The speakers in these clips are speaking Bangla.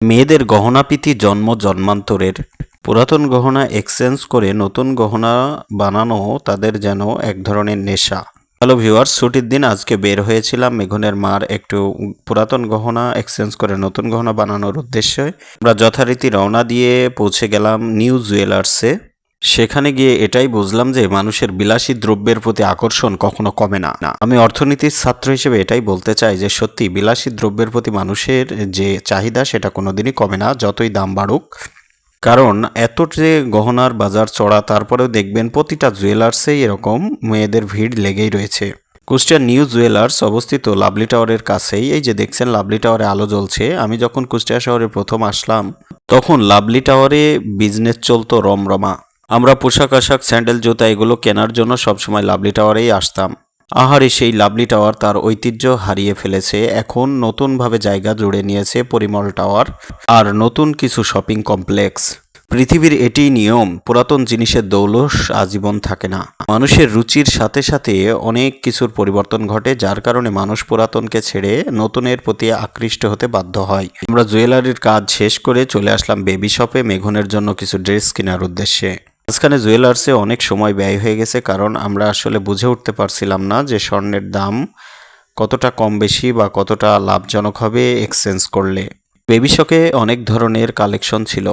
মেয়েদের গহনাপিতি জন্ম জন্মান্তরের। পুরাতন গহনা এক্সচেঞ্জ করে নতুন গহনা বানানো তাদের যেন এক ধরনের নেশা। হ্যালো ভিউয়ার্স, ছুটির দিন আজকে বের হয়েছিলাম মেঘনের মার একটু পুরাতন গহনা এক্সচেঞ্জ করে নতুন গহনা বানানোর উদ্দেশ্যে। আমরা যথারীতি রওনা দিয়ে পৌঁছে গেলাম নিউ জুয়েলার্সে। সেখানে গিয়ে এটাই বুঝলাম যে মানুষের বিলাসী দ্রব্যের প্রতি আকর্ষণ কখনো কমে না। আমি অর্থনীতির ছাত্র হিসেবে এটাই বলতে চাই যে সত্যি বিলাসী দ্রব্যের প্রতি মানুষের যে চাহিদা সেটা কোনোদিনই কমে না, যতই দাম বাড়ুক। কারণ এত যে গহনার বাজার চড়া, তারপরেও দেখবেন প্রতিটা জুয়েলার্সেই এরকম মেয়েদের ভিড় লেগেই রয়েছে। কুষ্টিয়ার নিউ জুয়েলার্স অবস্থিত লাভলি টাওয়ারের কাছেই, এই যে দেখছেন লাভলি টাওয়ারে আলো জ্বলছে, আমি যখন কুষ্টিয়া শহরে প্রথম আসলাম, তখন লাভলি টাওয়ারে বিজনেস চলতো রমরমা। আমরা পোশাক আশাক, স্যান্ডেল, জুতা এগুলো কেনার জন্য সবসময় লাভলি টাওয়ারেই আসতাম। আহারে, সেই লাভলি টাওয়ার তার ঐতিহ্য হারিয়ে ফেলেছে। এখন নতুনভাবে জায়গা জুড়ে নিয়েছে পরিমল টাওয়ার আর নতুন কিছু শপিং কমপ্লেক্স। পৃথিবীর এটি নিয়ম, পুরাতন জিনিসের দৌলস আজীবন থাকে না। মানুষের রুচির সাথে সাথে অনেক কিছুর পরিবর্তন ঘটে, যার কারণে মানুষ পুরাতনকে ছেড়ে নতুনের প্রতি আকৃষ্ট হতে বাধ্য হয়। আমরা জুয়েলারির কাজ শেষ করে চলে আসলাম বেবি শপে মেঘনের জন্য কিছু ড্রেস কেনার উদ্দেশ্যে। মাঝখানে জুয়েলার্সে অনেক সময় ব্যয় হয়ে গেছে, কারণ আমরা আসলে বুঝে উঠতে পারছিলাম না যে স্বর্ণের দাম কতটা কম বেশি বা কতটা লাভজনক হবে এক্সচেঞ্জ করলে। বেবি শকে অনেক ধরনের কালেকশন ছিল।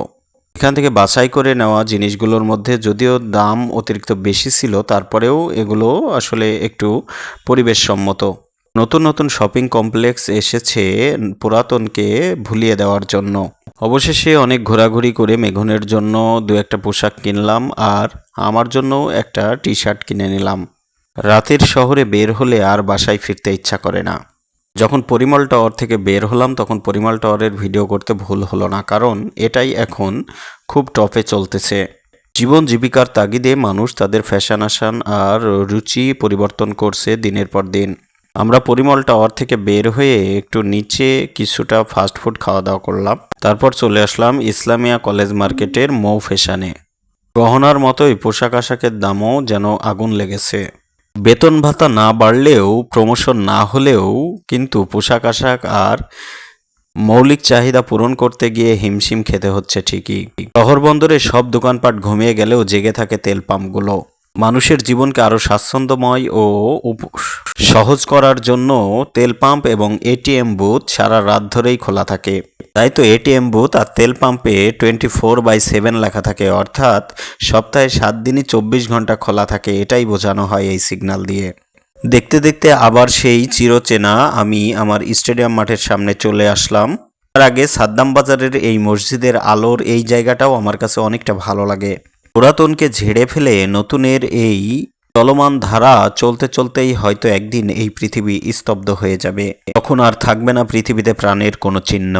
এখান থেকে বাছাই করে নেওয়া জিনিসগুলোর মধ্যে যদিও দাম অতিরিক্ত বেশি ছিল, তারপরেও এগুলো আসলে একটু পরিবেশসম্মত। নতুন নতুন শপিং কমপ্লেক্স এসেছে পুরাতনকে ভুলিয়ে দেওয়ার জন্য। অবশেষে অনেক ঘোরাঘুরি করে মেঘনের জন্য দু একটা পোশাক কিনলাম আর আমার জন্য একটা টি শার্ট কিনে নিলাম। রাতের শহরে বের হলে আর বাসায় ফিরতে ইচ্ছা করে না। যখন পরিমল টাওয়ার থেকে বের হলাম তখন পরিমল টাওয়ারের ভিডিও করতে ভুল হলো না, কারণ এটাই এখন খুব টপে চলতেছে। জীবন জীবিকার তাগিদে মানুষ তাদের ফ্যাশন আসান আর রুচি পরিবর্তন করছে দিনের পর দিন। আমরা পরিমল টাওয়ার থেকে বের হয়ে একটু নিচে কিছুটা ফাস্ট ফুড খাওয়া দাওয়া করলাম। তারপর চলে আসলাম ইসলামিয়া কলেজ মার্কেটের মৌ ফ্যাশনে গহনার মতোই পোশাক আশাকের দামও যেন আগুন লেগেছে। বেতন ভাতা না বাড়লেও প্রমোশন না হলেও কিন্তু পোশাক আশাক আর মৌলিক চাহিদা পূরণ করতে গিয়ে হিমশিম খেতে হচ্ছে ঠিকই। শহর বন্দরে সব দোকানপাট ঘুমিয়ে গেলেও জেগে থাকে তেল পাম্পগুলো। মানুষের জীবনকে আরও স্বাচ্ছন্দ্যময় ও সহজ করার জন্য তেল পাম্প এবং এটিএম বুথ সারা রাত ধরেই খোলা থাকে। তাই তো এটিএম বুথ আর তেল পাম্পে টোয়েন্টি ফোর বাই সেভেন লেখা থাকে, অর্থাৎ সপ্তাহে সাত দিনই চব্বিশ ঘণ্টা খোলা থাকে, এটাই বোঝানো হয় এই সিগন্যাল দিয়ে। দেখতে দেখতে আবার সেই চিরচেনা আমি আমার স্টেডিয়াম মাঠের সামনে চলে আসলাম। তার আগে সাদ্দাম বাজারের এই মসজিদের আলোর এই জায়গাটাও আমার কাছে অনেকটা ভালো লাগে। পুরাতনকে ঝেড়ে ফেলে নতুনের এই চলমান ধারা চলতে চলতেই হয়তো একদিন এই পৃথিবী স্তব্ধ হয়ে যাবে। তখন আর থাকবে না পৃথিবীতে প্রাণের কোনো চিহ্ন।